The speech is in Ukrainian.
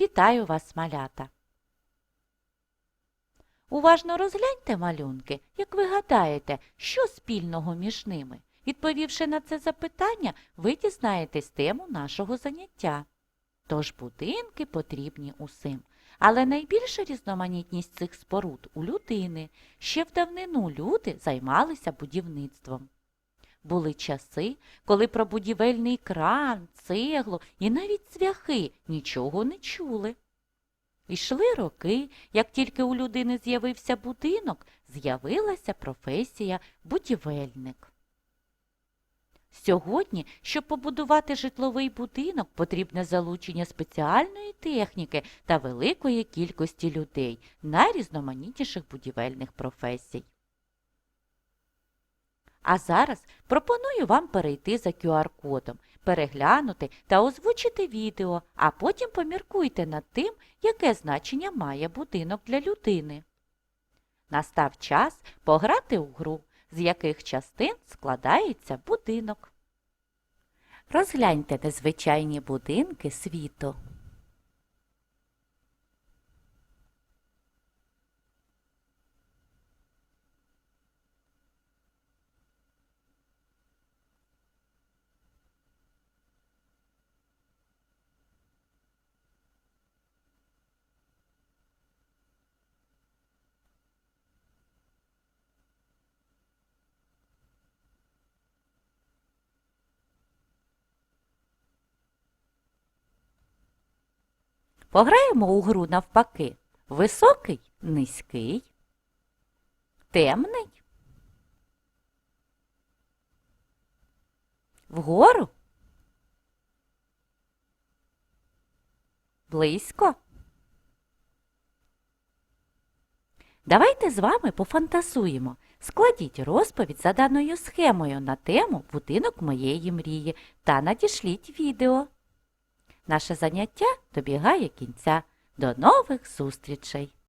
Вітаю вас, малята! Уважно розгляньте малюнки, як ви гадаєте, що спільного між ними. Відповівши на це запитання, ви дізнаєтесь тему нашого заняття. Тож будинки потрібні усім. Але найбільша різноманітність цих споруд у людини. Ще в давнину люди займалися будівництвом. Були часи, коли про будівельний кран, цеглу і навіть цвяхи нічого не чули. Ішли роки, як тільки у людини з'явився будинок, з'явилася професія будівельник. Сьогодні, щоб побудувати житловий будинок, потрібне залучення спеціальної техніки та великої кількості людей найрізноманітніших будівельних професій. А зараз пропоную вам перейти за QR-кодом, переглянути та озвучити відео, а потім поміркуйте над тим, яке значення має будинок для людини. Настав час пограти у гру, з яких частин складається будинок. Розгляньте незвичайні будинки світу. Пограємо у гру навпаки. Високий, низький, темний. Вгору. Близько. Давайте з вами пофантазуємо. Складіть розповідь за даною схемою на тему Будинок моєї мрії та надішліть відео. Наше заняття добігає кінця. До нових зустрічей!